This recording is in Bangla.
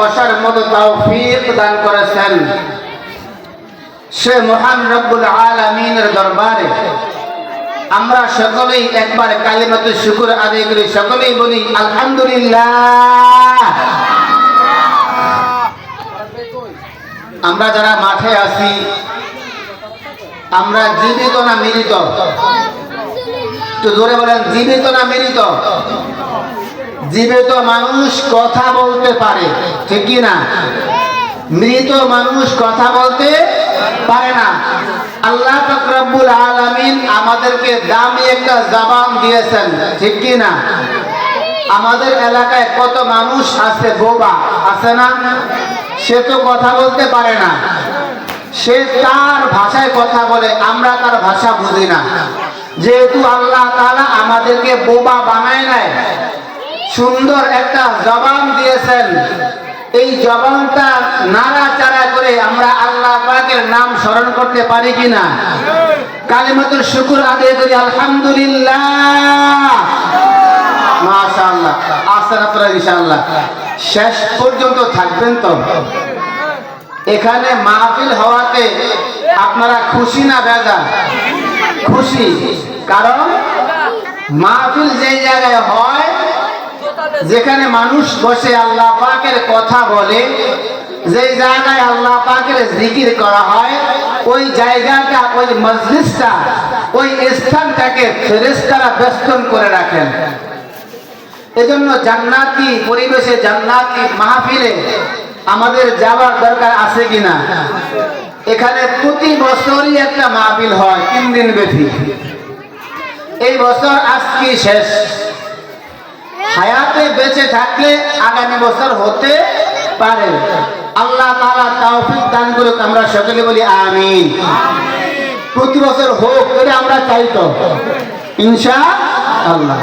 বসার মতো তৌফিক দান করেছেন। সে মহান রব্বুল আলামিনের দরবারে আমরা সকলেই একবার কালিমাত শুকুর আদায় করি। সকলেই বলি, আলহামদুলিল্লাহ। আমরা যারা মাঠে আছি, আমরা জীবিত না মিলিত একটু জোরে বলেন, জীবিত না মৃত? জীবিত মানুষ কথা বলতে পারে, ঠিক না? মৃত মানুষ কথা বলতে পারে না। আল্লাহ ফকরাবুল আলমিন আমাদেরকে দামি একটা জবান দিয়েছেন, ঠিক কি না? আমাদের এলাকায় কত মানুষ আছে, বোবা আছে না? সে তো কথা বলতে পারে না। সে তার ভাষায় কথা বলে, আমরা তার ভাষা বুঝি না। যেহেতু আল্লাহ তালা আমাদেরকে বোবা বানায় নাই সুন্দর একটা জবান দিয়েছেন। এই জবানটা নাড়াচাড়া করে আমরা আল্লাহ পাকের নাম স্মরণ করতে পারি কিনা? কালিমাতুর শুকুর আদায় করি, আলহামদুলিল্লাহ। শেষ পর্যন্ত থাকবেন তো? এখানে মাহফিল হওয়াতে আপনারা খুশি না বেজা খুশি। কারণ মাহফিল যে জায়গায় হয় যেখানে মানুষ বসে আল্লাহ পাকের কথা বলে যে জায়গায় আল্লাহ পাকের জিকির করা হয়, ওই জায়গাটা, ওই মজলিসটা, ওই স্থানটাকে ফেরেশতারা বেষ্টন করে রাখেন। এজন্য জান্নাতি পরিবেশে, জান্নাতি মাহফিলে আমাদের যাওয়ার দরকার আছে কিনা? এখানে প্রতি বছরই একটা মাহফিল হয়, তিন দিন ব্যাপী। এই বছর আজকে শেষ। হায়াতে বেঁচে থাকলে আগামী বছর হতে পারে। আল্লাহ তালা তৌফিক দান করুক আমরা সকলে বলি আমিন। প্রতি বছর হোক এটা আমরা চাই তো। ইনশা আল্লাহ